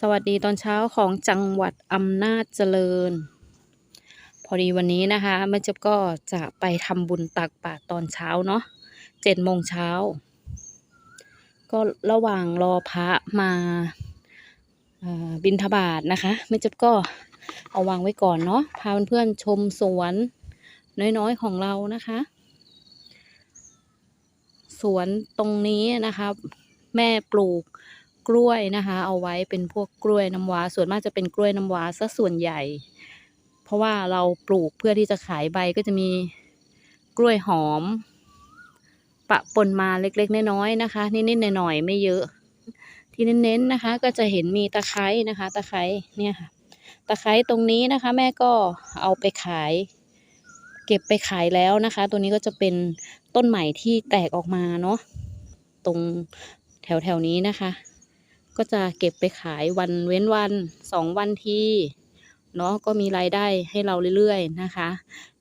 สวัสดีตอนเช้าของจังหวัดอำนาจเจริญ พอดีวันนี้นะคะแม่เจ็บก็จะไปทำบุญตักบาตรตอนเช้าเนาะเจ็ดโมงเช้า ก็ระหว่างรอพระมาบิณฑบาตนะคะแม่เจ็บก็เอาวางไว้ก่อนเนาะพาเพื่อนๆชมสวนน้อยๆของเรานะคะ สวนตรงนี้นะคะ แม่ปลูก กล้วยนะคะ เอาไว้เป็นพวกกล้วยน้ำว้า ส่วนมากจะเป็นกล้วยน้ำว้าซะส่วนใหญ่ เพราะว่าเราปลูกเพื่อที่จะขายใบก็จะมีกล้วยหอม ปะปนมาเล็กๆน้อยๆนะคะนิดๆหน่อยๆไม่เยอะ ที่เน้นๆนะคะ ก็จะเห็นมีตะไคร้นะคะ ตะไคร้เนี่ยค่ะ ตะไคร้ตรงนี้นะคะ แม่ก็เอาไปขายเก็บไปขายแล้วนะคะ ตัวนี้ก็จะเป็นต้นใหม่ที่แตกออกมาเนาะตรงแถวแถวๆนี้นะคะ ก็จะเก็บไปขายวันเว้นวันสองวันทีเนาะก็มีรายได้ให้เราเรื่อยๆนะคะ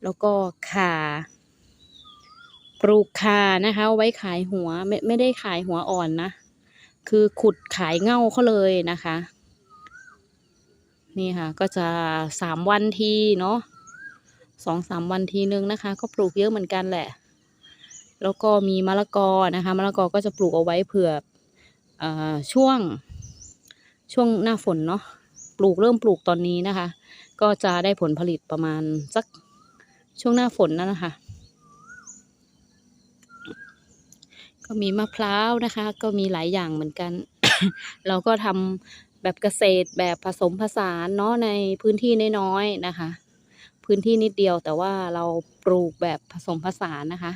แล้วก็ข่าปลูกข่านะคะ ไว้ขายหัวไม่ไม่ได้ขายหัวอ่อนนะ คือขุดขายเง่าเขาเลยนะคะ นี่ค่ะ ก็จะสามวันทีเนาะสองสามวันทีนึงนะคะ ก็ปลูกเยอะเหมือนกันแหละ แล้วก็มีมะละกอนะคะมะละกอก็จะปลูกเอาไว้เผื่ออช่วง ช่วงหน้าฝนเนาะปลูกเริ่มปลูกตอนนี้นะคะ ก็จะได้ผลผลิตประมาณสักช่วงหน้าฝนนั่นนะคะ ก็มีมะพร้าวนะคะ ก็มีหลายอย่างเหมือนกัน เราก็ทำแบบเกษตรแบบผสมผสานเนาะในพื้นที่น้อยๆนะคะ พื้นที่นิดเดียวแต่ว่าเราปลูกแบบผสมผสานนะคะ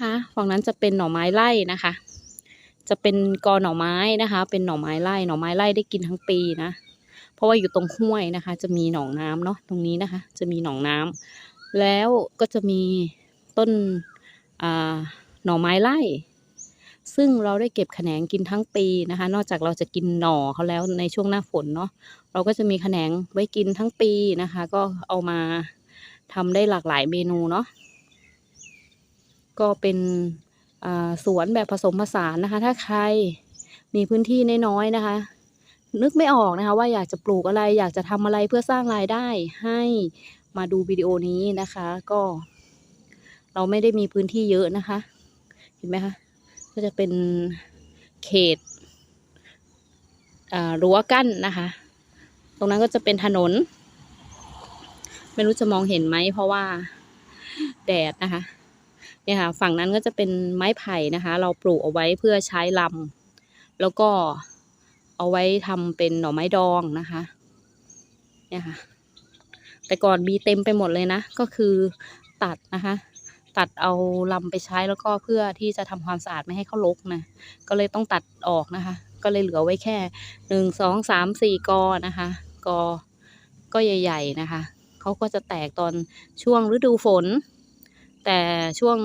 ค่ะฝั่งนั้นจะเป็นหน่อไม้ไร่นะคะ จะเป็นกอหน่อไม้นะคะ เป็นหน่อไม้ไร่หน่อไม้ไร่ได้กินทั้งปีนะ เพราะว่าอยู่ตรงห้วยนะคะ จะมีหนองน้ำเนาะตรงนี้นะคะ จะมีหนองน้ำแล้วก็จะมีต้นอ่าหน่อไม้ไร่ซึ่งเราได้เก็บแขนงกินทั้งปีนะคะ นอกจากเราจะกินหน่อเขาแล้วในช่วงหน้าฝนเนาะเราก็จะมีแขนงไว้กินทั้งปีนะคะ ก็เอามาทำได้หลากหลายเมนูเนาะก็เป็น สวนแบบผสมผสานนะคะ ถ้าใครมีพื้นที่น้อยๆนะคะ นึกไม่ออกนะคะ ว่าอยากจะปลูกอะไรอยากจะทำอะไรเพื่อสร้างรายได้ให้มาดูวิดีโอนี้นะคะ ก็ เราไม่ได้มีพื้นที่เยอะนะคะ เห็นไหมคะก็จะเป็นเขตรั้วกั้นนะคะ ตรงนั้นก็จะเป็นถนน ไม่รู้จะมองเห็นไหมเพราะว่าแดดนะคะ เนี่ยค่ะฝั่งนั้นก็จะเป็นไม้ไผ่นะคะ เราปลูกเอาไว้เพื่อใช้ลำแล้วก็เอาไว้ทำเป็นหน่อไม้ดองนะคะ เนี่ยค่ะ แต่ก่อนมีเต็มไปหมดเลยนะ ก็คือตัดนะคะ ตัดเอาลำไปใช้แล้วก็เพื่อที่จะทำความสะอาดไม่ให้เขารกนะ ก็เลยต้องตัดออกนะคะ ก็เลยเหลือไว้แค่หนึ่งสองสามสี่กอนะคะกอก็ใหญ่ ๆนะคะ เขาก็จะแตกตอนช่วงฤดูฝน แต่ช่วง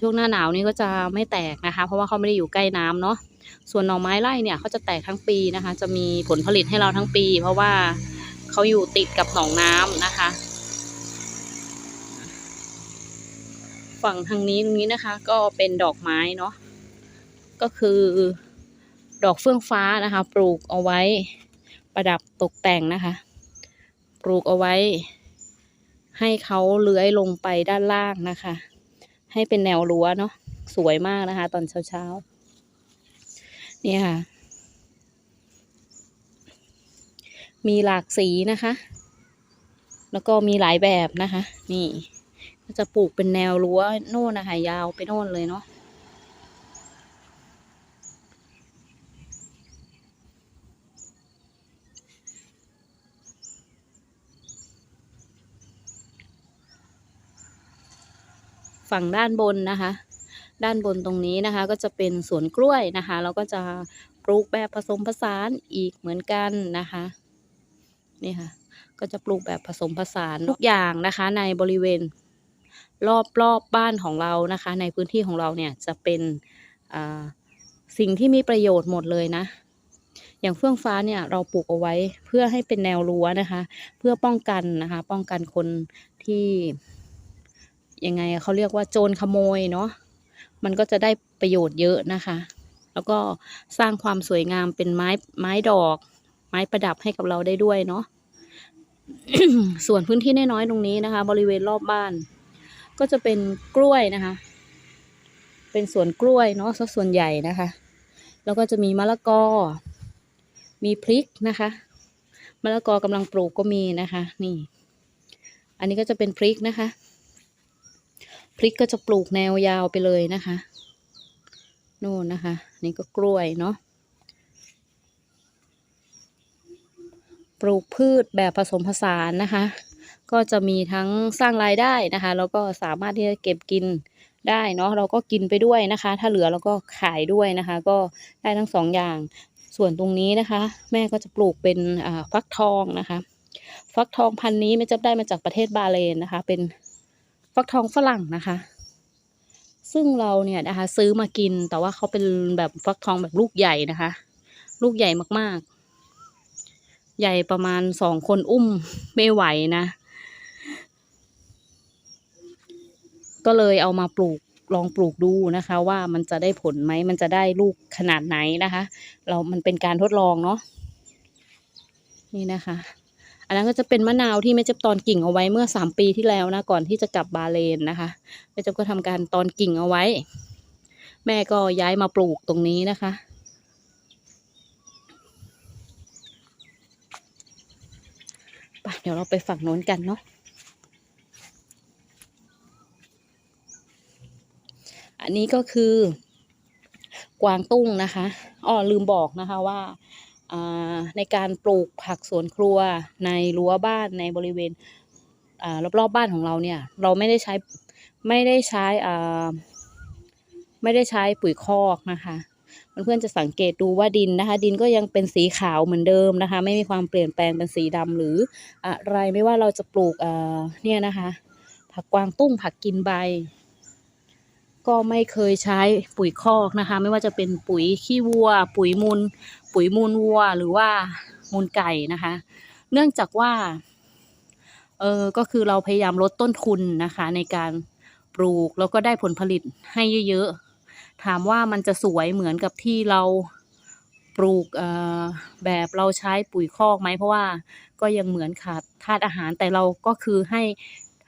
ช่วงหน้าหนาวนี่ก็จะไม่แตกนะคะ เพราะว่าเขาไม่ได้อยู่ใกล้น้ำเนาะส่วนหน่อไม้ไร่เนี่ยเขาจะแตกทั้งปีนะคะ จะมีผลผลิตให้เราทั้งปี เพราะว่าเขาอยู่ติดกับหนองน้ำนะคะ ฝั่งทางนี้ตรงนี้นะคะ ก็เป็นดอกไม้เนาะก็คือดอกเฟื่องฟ้านะคะ ปลูกเอาไว้ประดับตกแต่งนะคะ ปลูกเอาไว้ ให้เขาเลื้อยลงไปด้านล่างนะคะ ให้เป็นแนวรั้วเนาะสวยมากนะคะ ตอนเช้าๆนี่ค่ะ มีหลากสีนะคะ แล้วก็มีหลายแบบนะคะ นี่ ก็จะปลูกเป็นแนวรั้วโน่นนะคะ ยาวไปโน่นเลยเนาะ ฝั่งด้านบนนะคะ ด้านบนตรงนี้นะคะ ก็จะเป็นสวนกล้วยนะคะแล้วก็จะปลูกแบบผสมผสานอีกเหมือนกันนะคะนี่ค่ะ ก็จะปลูกแบบผสมผสานทุกอย่างนะคะ ในบริเวณรอบรอบบ้านของเรานะคะ ในพื้นที่ของเราเนี่ยจะเป็นสิ่งที่มีประโยชน์หมดเลยนะ อย่างเฟื่องฟ้าเนี่ยเราปลูกเอาไว้เพื่อให้เป็นแนวรั้วนะคะ เพื่อป้องกันนะคะ ป้องกันคนที่ ยังไงเขาเรียกว่าโจรขโมยเนาะมันก็จะได้ประโยชน์เยอะนะคะ แล้วก็สร้างความสวยงามเป็นไม้ไม้ดอก ไม้ประดับให้กับเราได้ด้วยเนาะส่วนพื้นที่น้อยๆตรงนี้นะคะ บริเวณรอบบ้าน ก็จะเป็นกล้วยนะคะ เป็นสวนกล้วยเนาะซะส่วนใหญ่นะคะ แล้วก็จะมีมะละกอ มีพริกนะคะมะละกอกำลังปลูกก็มีนะคะ นี่ อันนี้ก็จะเป็นพริกนะคะ พริกก็จะปลูกแนวยาวไปเลยนะคะนู่นนะคะ นี่ก็กล้วยเนาะปลูกพืชแบบผสมผสานนะคะ ก็จะมีทั้งสร้างรายได้นะคะ แล้วก็สามารถที่จะเก็บกินได้เนาะเราก็กินไปด้วยนะคะ ถ้าเหลือเราก็ขายด้วยนะคะ ก็ได้ทั้งสองอย่าง ส่วนตรงนี้นะคะ แม่ก็จะปลูกเป็นฟักทองนะคะ ฟักทองพันนี้ไม่จะได้มาจากประเทศบาเรนนะคะ เป็น ฟักทองฝรั่งนะคะ ซึ่งเราเนี่ยนะคะ ซื้อมากินแต่ว่าเขาเป็นแบบฟักทองแบบลูกใหญ่นะคะ ลูกใหญ่มากๆ ใหญ่ประมาณสองคนอุ้มไม่ไหวนะ ก็เลยเอามาปลูกลองปลูกดูนะคะ ว่ามันจะได้ผลไหมมันจะได้ลูกขนาดไหนนะคะ เรามันเป็นการทดลองเนาะนี่นะคะ อันนั้นก็จะเป็นมะนาวที่แม่เจ็บตอนกิ่งเอาไว้เมื่อสามปีที่แล้วนะก่อนที่จะกลับบาเลนนะคะแม่เจ็บก็ทำการตอนกิ่งเอาไว้ แม่ก็ย้ายมาปลูกตรงนี้นะคะไปเดี๋ยวเราไปฝั่งโน้นกันเนาะอันนี้ก็คือกวางตุ้งนะคะอ้อลืมบอกนะคะว่า ในการปลูกผักสวนครัวในรั้วบ้านในบริเวณรอบๆบบ้านของเราเนี่ย เราไม่ได้ใช้ไม่ได้ใช้ไม่ได้ใช้ปุ๋ยคอกนะคะเพื่อนๆจะสังเกตดูว่าดินนะคะ ดินก็ยังเป็นสีขาวเหมือนเดิมนะคะ ไม่มีความเปลี่ยนแปลงเป็นสีดำหรืออะไรไม่ว่าเราจะปลูกเนี่ยนะคะ ผักกวางตุ้งผักกินใบ ก็ไม่เคยใช้ปุ๋ยคอกนะคะ ไม่ว่าจะเป็นปุ๋ยขี้วัว ปุ๋ยมูล ปุ๋ยมูลวัวหรือว่ามูลไก่นะคะ เนื่องจากว่าเออก็คือเราพยายามลดต้นทุนนะคะ ในการปลูกแล้วก็ได้ผลผลิตให้เยอะๆ ถามว่ามันจะสวยเหมือนกับที่เราปลูกแบบเราใช้ปุ๋ยคอกไหมเพราะว่าก็ยังเหมือนขาดธาตุอาหารแต่เราก็คือให้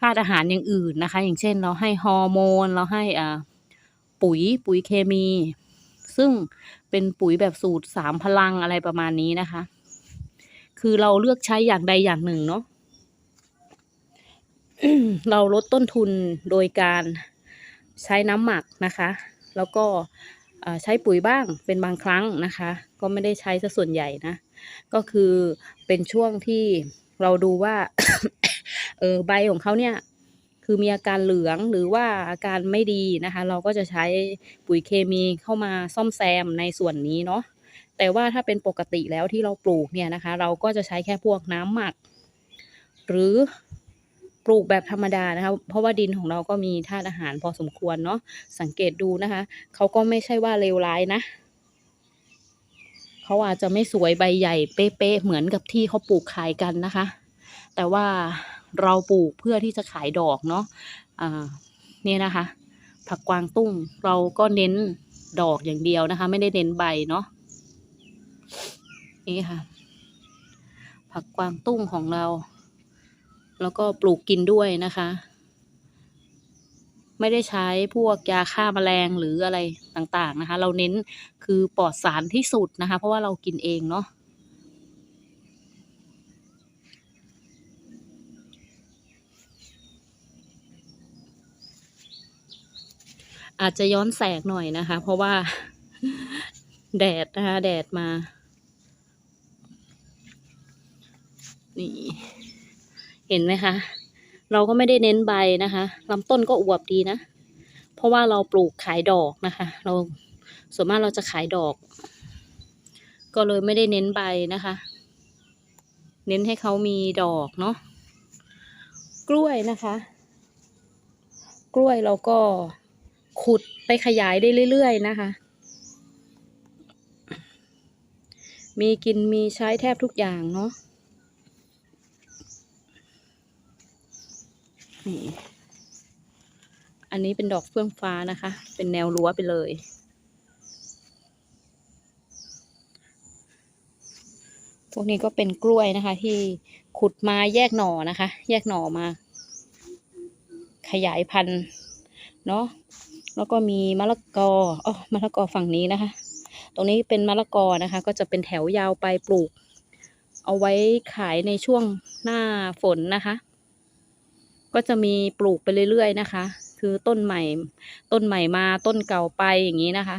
ธาตุอาหารอย่างอื่นนะคะ อย่างเช่นเราให้ฮอร์โมน เราให้ปุ๋ยปุ๋ยเคมี ซึ่งเป็นปุ๋ยแบบสูตรสามพลังอะไรประมาณนี้นะคะ คือเราเลือกใช้อย่างใดอย่างหนึ่งเนาะเราลดต้นทุนโดยการใช้น้ำหมักนะคะ แล้วก็ใช้ปุ๋ยบ้างเป็นบางครั้งนะคะ ก็ไม่ได้ใช้ซะส่วนใหญ่นะ ก็คือเป็นช่วงที่เราดูว่า เออใบของเขาเนี่ย คือมีอาการเหลืองหรือว่าอาการไม่ดีนะคะ เราก็จะใช้ปุ๋ยเคมีเข้ามาซ่อมแซมในส่วนนี้เนาะแต่ว่าถ้าเป็นปกติแล้วที่เราปลูกเนี่ยนะคะ เราก็จะใช้แค่พวกน้ำหมัก หรือปลูกแบบธรรมดานะคะ เพราะว่าดินของเราก็มีธาตุอาหารพอสมควรเนาะสังเกตดูนะคะเขาก็ไม่ใช่ว่าเลวร้ายนะเขาอาจจะไม่สวยใบใหญ่เป๊ะๆเหมือนกับที่เขาปลูกขายกันนะคะ แต่ว่า เราปลูกเพื่อที่จะขายดอกเนาะอ่าเนี่ยนะคะ ผักกวางตุ้งเราก็เน้นดอกอย่างเดียวนะคะ ไม่ได้เน้นใบเนาะนี่ค่ะ ผักกวางตุ้งของเรา แล้วก็ปลูกกินด้วยนะคะ ไม่ได้ใช้พวกยาฆ่าแมลงหรืออะไรต่างๆนะคะ เราเน้นคือปลอดสารที่สุดนะคะ เพราะว่าเรากินเองเนาะ อาจจะย้อนแสงหน่อยนะคะ เพราะว่า แดดนะคะ แดดมา นี่ เห็นไหมคะ เราก็ไม่ได้เน้นใบนะคะลำต้นก็อวบดีนะ เพราะว่าเราปลูกขายดอกนะคะ เราส่วนมากเราจะขายดอก ก็เลยไม่ได้เน้นใบนะคะ เน้นให้เขามีดอกเนาะกล้วยนะคะ กล้วยเราก็ ขุดไปขยายได้เรื่อยๆนะคะ มีกินมีใช้แทบทุกอย่างเนาะนี่อันนี้เป็นดอกเฟื่องฟ้านะคะ เป็นแนวรั้วไปเลย พวกนี้ก็เป็นกล้วยนะคะ ที่ขุดมาแยกหน่อนะคะ แยกหน่อมา ขยายพันธุ์เนาะ แล้วก็มีมะละกออ๋อมะละกอฝั่งนี้นะคะ ตรงนี้เป็นมะละกอนะคะ ก็จะเป็นแถวยาวไปปลูก เอาไว้ขายในช่วงหน้าฝนนะคะ ก็จะมีปลูกไปเรื่อยๆนะคะ คือต้นใหม่ ต้นใหม่มาต้นเก่าไปอย่างนี้นะคะ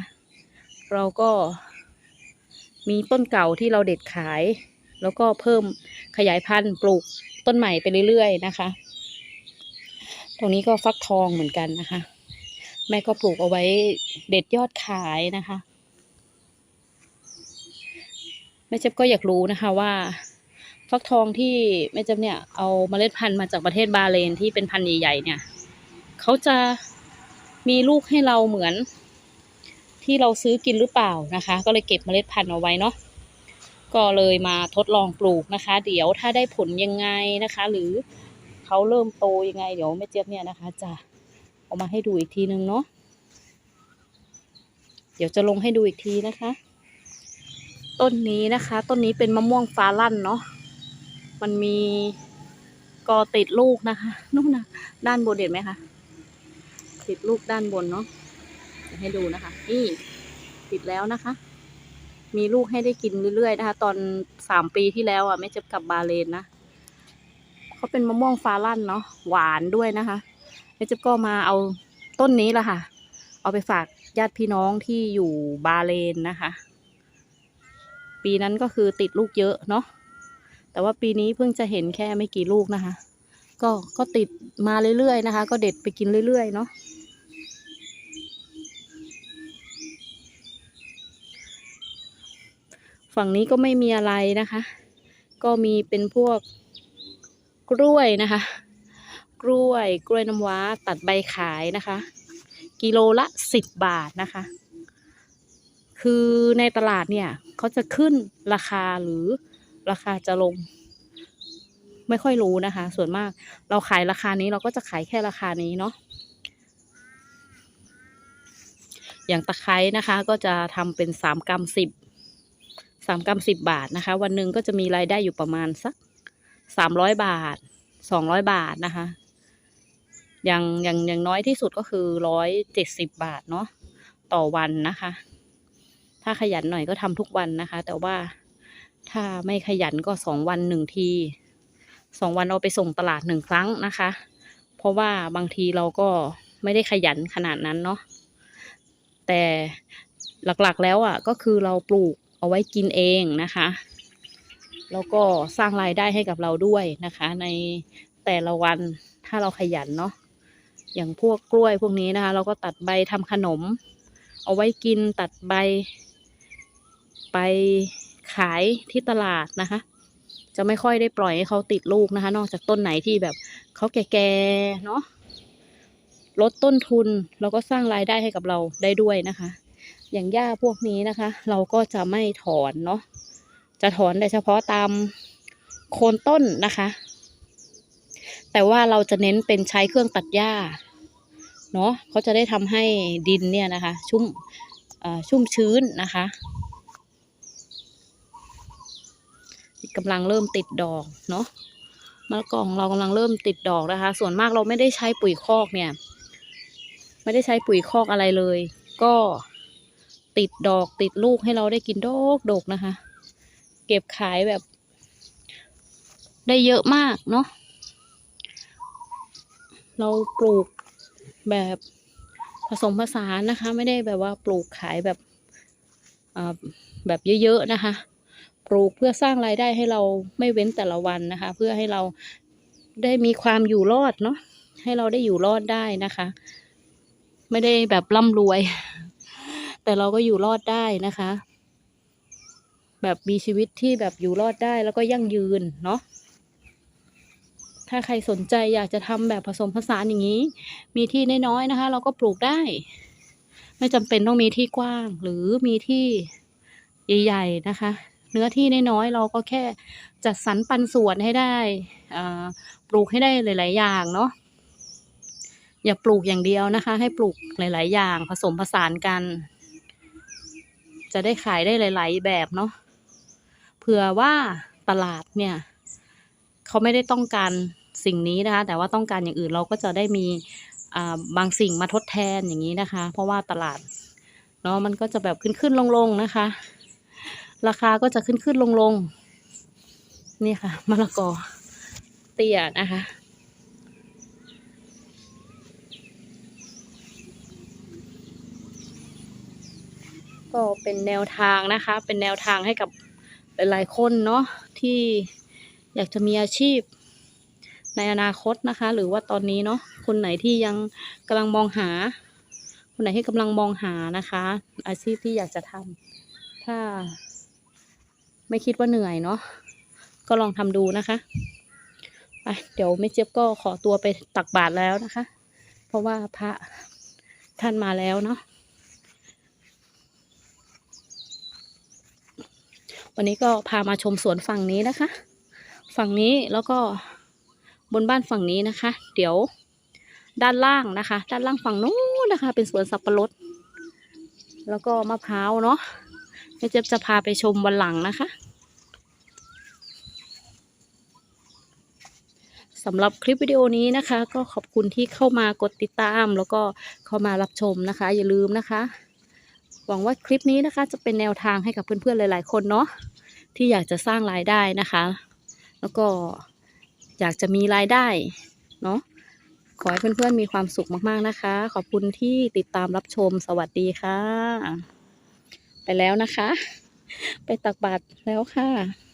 เราก็มีต้นเก่าที่เราเด็ดขาย แล้วก็เพิ่มขยายพันธุ์ปลูกต้นใหม่ไปเรื่อยๆนะคะ ตรงนี้ก็ฟักทองเหมือนกันนะคะ แม่ก็ปลูกเอาไว้เด็ดยอดขายนะคะแม่เจ็บก็อยากรู้นะคะว่า ฟักทองที่แม่เจ็บเนี่ยเอาเมล็ดพันธุ์มาจากประเทศบาเรนที่เป็นพันธุ์ใหญ่ๆเนี่ยเขาจะมีลูกให้เราเหมือน ที่เราซื้อกินหรือเปล่านะคะ ก็เลยเก็บเมล็ดพันธุ์เอาไว้เนาะก็เลยมาทดลองปลูกนะคะ เดี๋ยวถ้าได้ผลยังไงนะคะ หรือเขาเริ่มโตยังไง เดี๋ยวแม่เจี๊ยบเนี่ยนะคะ จะ เอามาให้ดูอีกทีนึงเนาะเดี๋ยวจะลงให้ดูอีกทีนะคะ ต้นนี้นะคะ ต้นนี้เป็นมะม่วงฟ้าลั่นเนาะมันมีกอติดลูกนะคะนู่นนะด้านบนเห็นไหมคะติดลูกด้านบนเนาะจะให้ดูนะคะ นี่ติดแล้วนะคะ มีลูกให้ได้กินเรื่อยๆนะคะ ตอนสามปีที่แล้วอะไม่จ็บกับบาเลนนะเขาเป็นมะม่วงฟ้าลั่นเนาะหวานด้วยนะคะ แม่เจ็บก็มาเอาต้นนี้ละค่ะ เอาไปฝากญาติพี่น้องที่อยู่บาเลนนะคะ ปีนั้นก็คือติดลูกเยอะเนาะแต่ว่าปีนี้เพิ่งจะเห็นแค่ไม่กี่ลูกนะคะ ก็ก็ติดมาเรื่อยๆนะคะ ก็เด็ดไปกินเรื่อยๆเนาะฝั่งนี้ก็ไม่มีอะไรนะคะ ก็มีเป็นพวกกล้วยนะคะ กล้วย กล้วยน้ำว้าตัดใบขายนะคะ กิโลละสิบบาทนะคะ คือในตลาดเนี่ยเขาจะขึ้นราคาหรือราคาจะลง ไม่ค่อยรู้นะคะ ส่วนมากเราขายราคานี้เราก็จะขายแค่ราคานี้เนาะอย่างตะไคร้นะคะ ก็จะทำเป็นสามกรัมสิบสามกรัมสิบบาทนะคะ วันหนึ่งก็จะมีรายได้อยู่ประมาณสักสามร้อยบาทสองร้อยบาทนะคะ อย่างอย่างอย่างน้อยที่สุดก็คือร้อยเจ็ดสิบบาทเนาะต่อวันนะคะ ถ้าขยันหน่อยก็ทำทุกวันนะคะ แต่ว่าถ้าไม่ขยันก็สองวันหนึ่งทีสองวันเอาไปส่งตลาดหนึ่งครั้งนะคะ เพราะว่าบางทีเราก็ไม่ได้ขยันขนาดนั้นเนาะแต่หลักๆแล้วอะก็คือเราปลูกเอาไว้กินเองนะคะ แล้วก็สร้างรายได้ให้กับเราด้วยนะคะ ในแต่ละวันถ้าเราขยันเนาะ อย่างพวกกล้วยพวกนี้นะคะ เราก็ตัดใบทำขนม เอาไว้กินตัดใบ ไปขายที่ตลาดนะคะ จะไม่ค่อยได้ปล่อยให้เขาติดลูกนะคะ นอกจากต้นไหนที่แบบเขาแก่ๆเนาะลดต้นทุนแล้วก็สร้างรายได้ให้กับเราได้ด้วยนะคะ อย่างหญ้าพวกนี้นะคะ เราก็จะไม่ถอนเนาะจะถอนแต่เฉพาะตามโคนต้นนะคะ แต่ว่าเราจะเน้นเป็นใช้เครื่องตัดหญ้าเนาะเขาจะได้ทำให้ดินเนี่ยนะคะ ชุ่มชุ่มชื้นนะคะกำลังเริ่มติดดอกเนาะมะละกอของเรากำลังเริ่มติดดอกนะคะ ส่วนมากเราไม่ได้ใช้ปุ๋ยคอกเนี่ย ไม่ได้ใช้ปุ๋ยคอกอะไรเลย ก็ติดดอกติดลูกให้เราได้กินดอกดกนะคะ เก็บขายแบบ ได้เยอะมากเนาะ เราปลูกแบบผสมผสานนะคะ ไม่ได้แบบว่าปลูกขายแบบแบบเยอะๆนะคะ ปลูกเพื่อสร้างรายได้ให้เราไม่เว้นแต่ละวันนะคะ เพื่อให้เราได้มีความอยู่รอดเนาะให้เราได้อยู่รอดได้นะคะ ไม่ได้แบบร่ำรวย แต่เราก็อยู่รอดได้นะคะ แบบมีชีวิตที่แบบอยู่รอดได้แล้วก็ยั่งยืนเนาะ ถ้าใครสนใจอยากจะทำแบบผสมผสานอย่างนี้ มีที่น้อยๆนะคะ เราก็ปลูกได้ ไม่จำเป็นต้องมีที่กว้าง หรือมีที่ใหญ่ๆนะคะ เนื้อที่น้อยๆเราก็แค่จัดสรรปันส่วนให้ได้ปลูกให้ได้หลาย ๆ อย่างเนาะอย่าปลูกอย่างเดียวนะคะ ให้ปลูกหลาย ๆ อย่างผสมผสานกัน จะได้ขายได้หลาย ๆ แบบเนาะเผื่อว่าตลาดเนี่ย เขาไม่ได้ต้องการสิ่งนี้นะคะ แต่ว่าต้องการอย่างอื่นเราก็จะได้มีบางสิ่งมาทดแทนอย่างนี้นะคะ เพราะว่าตลาดเนาะมันก็จะแบบขึ้นขึ้นลงลงนะคะ ราคาก็จะขึ้นขึ้นลงลงนี่ค่ะมะละกอเตี้ยนะคะก็เป็นแนวทางนะคะ เป็นแนวทางให้กับหลายๆคนเนาะที่ อยากจะมีอาชีพ ในอนาคตนะคะ หรือว่าตอนนี้เนาะคนไหนที่ยังกำลังมองหา คนไหนที่กำลังมองหานะคะ อาชีพที่อยากจะทำถ้า ไม่คิดว่าเหนื่อยเนาะก็ลองทำดูนะคะไปเดี๋ยวแม่เจี๊ยบก็ขอตัวไปตักบาตรแล้วนะคะ เพราะว่าพระท่านมาแล้วเนาะวันนี้ก็พามาชมสวนฝั่งนี้นะคะ ฝั่งนี้แล้วก็บนบ้านฝั่งนี้นะคะ เดี๋ยวด้านล่างนะคะ ด้านล่างฝั่งนู้นนะคะ เป็นสวนสับปะรด แล้วก็มะพร้าวเนาะแม่เจ็บจะพาไปชมวันหลังนะคะสำหรับคลิปวิดีโอนี้นะคะ ก็ขอบคุณที่เข้ามากดติดตาม แล้วก็เข้ามารับชมนะคะ อย่าลืมนะคะ หวังว่าคลิปนี้นะคะ จะเป็นแนวทางให้กับเพื่อนๆหลาย ๆ คนเนาะที่อยากจะสร้างรายได้นะคะ แล้วก็อยากจะมีรายได้เนาะขอให้เพื่อนๆมีความสุขมากๆนะคะ ขอบคุณที่ติดตามรับชมสวัสดีค่ะ ไปแล้วนะคะ ไปตักบาตรแล้วค่ะ